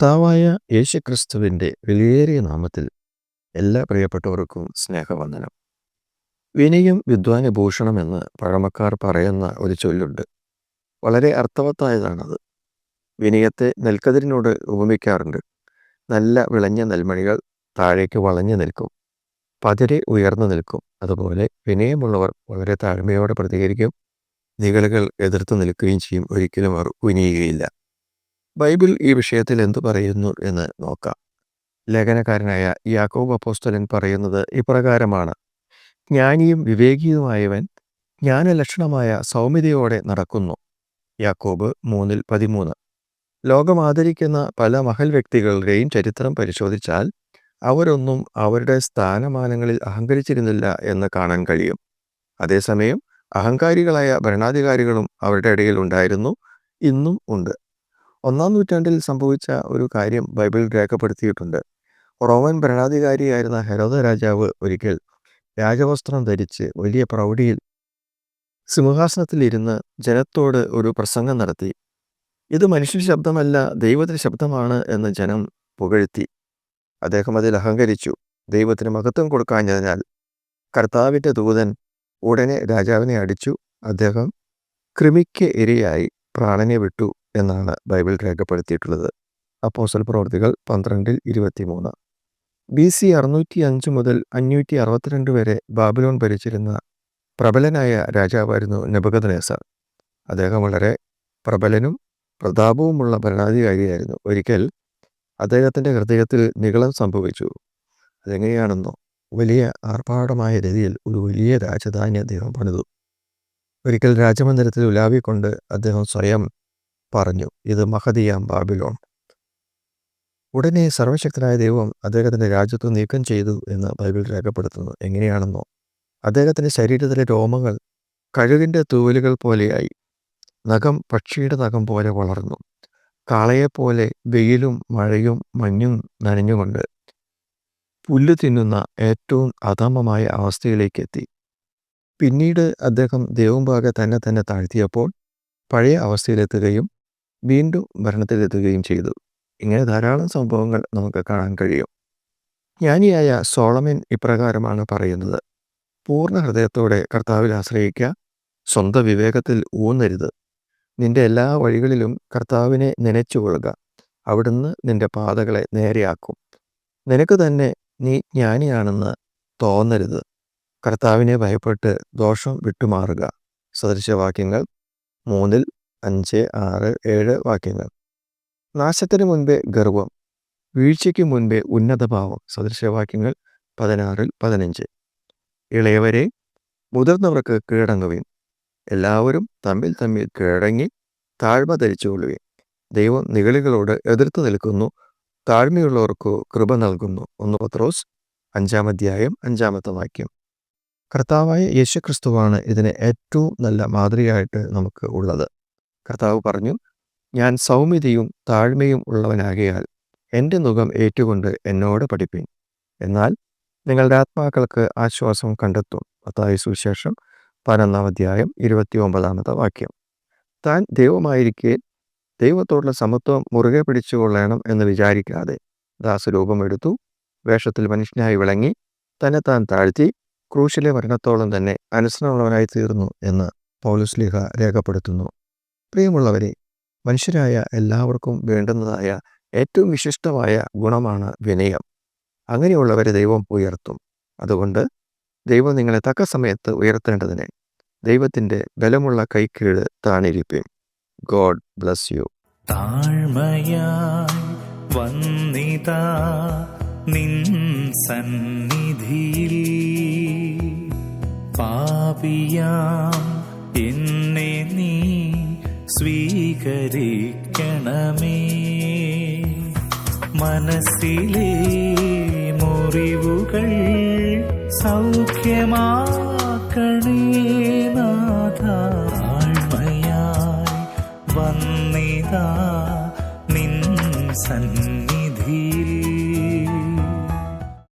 കർത്താവായ യേശുക്രിസ്തുവിന്റെ വിലയേറിയ നാമത്തിൽ എല്ലാ പ്രിയപ്പെട്ടവർക്കും സ്നേഹവന്ദനം. വിനയം വിദ്വാനഭൂഷണമെന്ന് പഴമക്കാർ പറയുന്ന ഒരു ചൊല്ലുണ്ട്. വളരെ അർത്ഥവത്തായതാണത്. വിനയത്തെ നെൽക്കതിരിനോട് ഉപമിക്കാറുണ്ട്. നല്ല വിളഞ്ഞ നെൽമണികൾ താഴേക്ക് വളഞ്ഞു നിൽക്കും. പതിരെ ഉയർന്നു നിൽക്കും. അതുപോലെ വിനയമുള്ളവർ വളരെ താഴ്മയോടെ പ്രതികരിക്കും. നിഗളുകൾ എതിർത്ത് നിൽക്കുകയും ചെയ്യും. ഒരിക്കലും അവർ കുനിയുകയില്ല. ബൈബിൾ ഈ വിഷയത്തിൽ എന്തു പറയുന്നു എന്ന് നോക്കാം. ലേഖനക്കാരനായ യാക്കോബ് അപ്പോസ്തലൻ പറയുന്നത് ഇപ്രകാരമാണ്. ജ്ഞാനിയും വിവേകിയുമായവൻ ജ്ഞാനലക്ഷണമായ സൗമ്യതയോടെ നടക്കുന്നു. യാക്കോബ് മൂന്നിൽ പതിമൂന്ന്. ലോകം ആദരിക്കുന്ന പല മഹൽ വ്യക്തികളുടെയും ചരിത്രം പരിശോധിച്ചാൽ അവരൊന്നും അവരുടെ സ്ഥാനമാനങ്ങളിൽ അഹങ്കരിച്ചിരുന്നില്ല എന്ന് കാണാൻ കഴിയും. അതേസമയം അഹങ്കാരികളായ ഭരണാധികാരികളും അവരുടെ ഇടയിൽ ഉണ്ടായിരുന്നു ഇന്നും ഉണ്ട്. ഒന്നാം നൂറ്റാണ്ടിൽ സംഭവിച്ച ഒരു കാര്യം ബൈബിൾ രേഖപ്പെടുത്തിയിട്ടുണ്ട്. റോമൻ ഭരണാധികാരിയായിരുന്ന ഹെരോദ രാജാവ് ഒരിക്കൽ രാജവസ്ത്രം ധരിച്ച് വലിയ പ്രൗഢിയിൽ സിംഹാസനത്തിലിരുന്ന് ജനത്തോട് ഒരു പ്രസംഗം നടത്തി. ഇത് മനുഷ്യ ശബ്ദമല്ല ദൈവത്തിന്റെ ശബ്ദമാണ് എന്ന് ജനം പുകഴ്ത്തി. അദ്ദേഹം അതിൽ അഹങ്കരിച്ചു. ദൈവത്തിന് മഹത്വം കൊടുക്കാഞ്ഞതിനാൽ കർത്താവിന്റെ ദൂതൻ ഉടനെ രാജാവിനെ അടിച്ചു. അദ്ദേഹം കൃമിക്ക് ഇരയായി പ്രാണനെ വിട്ടു. എന്നാണ് ബൈബിൾ രേഖപ്പെടുത്തിയിട്ടുള്ളത്. അപ്പോസൽ പ്രവർത്തികൾ പന്ത്രണ്ടിൽ ഇരുപത്തിമൂന്ന്. ബി സി അറുന്നൂറ്റി അഞ്ച് മുതൽ അഞ്ഞൂറ്റി അറുപത്തിരണ്ട് വരെ ബാബിലോൺ ഭരിച്ചിരുന്ന പ്രബലനായ രാജാവായിരുന്നു നെബുക്കദ്നേസർ അദ്ദേഹം വളരെ പ്രബലനും പ്രതാപവുമുള്ള ഭരണാധികാരിയായിരുന്നു. ഒരിക്കൽ അദ്ദേഹത്തിന്റെ ഹൃദയത്തിൽ നികളം സംഭവിച്ചു. അതെങ്ങനെയാണെന്നോ വലിയ ആർഭാടമായ രീതിയിൽ ഒരു വലിയ രാജധാനി അദ്ദേഹം പണിതു. ഒരിക്കൽ രാജമന്ദിരത്തിൽ ഉലാവിക്കൊണ്ട് അദ്ദേഹം സ്വയം പറഞ്ഞു ഇത് മഹദിയാം ബാബിലോൺ. ഉടനെ സർവശക്തനായ ദൈവം അദ്ദേഹത്തിന്റെ രാജ്യത്ത് നീക്കം ചെയ്തു എന്ന് ബൈബിൾ രേഖപ്പെടുത്തുന്നു. എങ്ങനെയാണെന്നോ അദ്ദേഹത്തിന്റെ ശരീരത്തിലെ രോമങ്ങൾ കഴുകിന്റെ തൂവലുകൾ പോലെയായി. നഖം പക്ഷിയുടെ നഖം പോലെ വളർന്നു. കാളയെപ്പോലെ വെയിലും മഴയും മഞ്ഞും നനഞ്ഞുകൊണ്ട് പുല്ല് തിന്നുന്ന ഏറ്റവും അധമമായ അവസ്ഥയിലേക്ക് എത്തി. പിന്നീട് അദ്ദേഹം ദൈവംപാകെ തന്നെ തന്നെ താഴ്ത്തിയപ്പോൾ പഴയ അവസ്ഥയിലെത്തുകയും വീണ്ടും ഭരണത്തിലെത്തുകയും ചെയ്തു. ഇങ്ങനെ ധാരാളം സംഭവങ്ങൾ നമുക്ക് കാണാൻ കഴിയും. ജ്ഞാനിയായ സോളമൻ ഇപ്രകാരമാണ് പറയുന്നത്. പൂർണ ഹൃദയത്തോടെ കർത്താവിൽ ആശ്രയിക്കുക സ്വന്തം വിവേകത്തിൽ ഊന്നരുത്. നിന്റെ എല്ലാ വഴികളിലും കർത്താവിനെ നനച്ചുകൊള്ളുക അവിടുന്ന് നിന്റെ പാതകളെ നേരെയാക്കും. നിനക്ക് തന്നെ നീ ജ്ഞാനിയാണെന്ന് തോന്നരുത്. കർത്താവിനെ ഭയപ്പെട്ട് ദോഷം വിട്ടുമാറുക. സദൃശവാക്യങ്ങൾ മൂന്നിൽ അഞ്ച് ആറ് ഏഴ് വാക്യങ്ങൾ. നാശത്തിന് മുൻപേ ഗർവം. വീഴ്ചയ്ക്ക് മുൻപേ ഉന്നതഭാവം. സദൃശവാക്യങ്ങൾ പതിനാറിൽ പതിനഞ്ച്. ഇളയവരെ മുതിർന്നവർക്ക് കീഴടങ്ങുകയും എല്ലാവരും തമ്മിൽ തമ്മിൽ കീഴടങ്ങി താഴ്മ ധരിച്ചുകൊള്ളുകയും ദൈവം നികളികളോട് എതിർത്ത് നിൽക്കുന്നു. താഴ്മയുള്ളവർക്ക് കൃപ നൽകുന്നു. ഒന്ന് പത്രോസ് അഞ്ചാം അധ്യായം അഞ്ചാമത്തെ വാക്യം. കർത്താവായ യേശുക്രിസ്തുവാണ് ഇതിന് ഏറ്റവും നല്ല മാതൃകയായിട്ട് നമുക്ക് ഉള്ളത്. കർത്താവ് പറഞ്ഞു ഞാൻ സൗമ്യതയും താഴ്മയും ഉള്ളവനാകിയാൽ എന്റെ മുഖം ഏറ്റുകൊണ്ട് എന്നോട് പഠിപ്പിൻ. എന്നാൽ നിങ്ങളുടെ ആത്മാക്കൾക്ക് ആശ്വാസം കണ്ടെത്തും. അതായ സുശേഷം പതിനൊന്നാം അധ്യായം ഇരുപത്തി ഒമ്പതാമത്തെ വാക്യം. താൻ ദൈവമായിരിക്കെ ദൈവത്തോടുള്ള സമത്വം മുറുകെ പിടിച്ചുകൊള്ളണം എന്ന് വിചാരിക്കാതെ ദാസരൂപമെടുത്തു വേഷത്തിൽ മനുഷ്യനായി വിളങ്ങി തന്നെ താൻ താഴ്ത്തി ക്രൂശിലെ മരണത്തോളം തന്നെ അനുസരണമുള്ളവനായി തീർന്നു എന്ന് പൗലുസ്ലിഹ രേഖപ്പെടുത്തുന്നു. പ്രിയമുള്ളവരെ മനുഷ്യരായ എല്ലാവർക്കും വേണ്ടുന്നതായ ഏറ്റവും വിശിഷ്ടമായ ഗുണമാണ് വിനയം. അങ്ങനെയുള്ളവരെ ദൈവം ഉയർത്തും. അതുകൊണ്ട് ദൈവം നിങ്ങളെ തക്ക സമയത്ത് ഉയർത്തേണ്ടതിന് ദൈവത്തിന്റെ ബലമുള്ള കൈക്കീഴ് താണിരിപ്പീൻ. God bless you. താഴ്മയായി വന്നിതാ നിൻ സന്നിധിയിൽ പാപിയാം എന്നെ സ്വീകരിക്കണമേ. മനസ്സിലെ മുറിവുകൾ സൗഖ്യമാക്കണേ.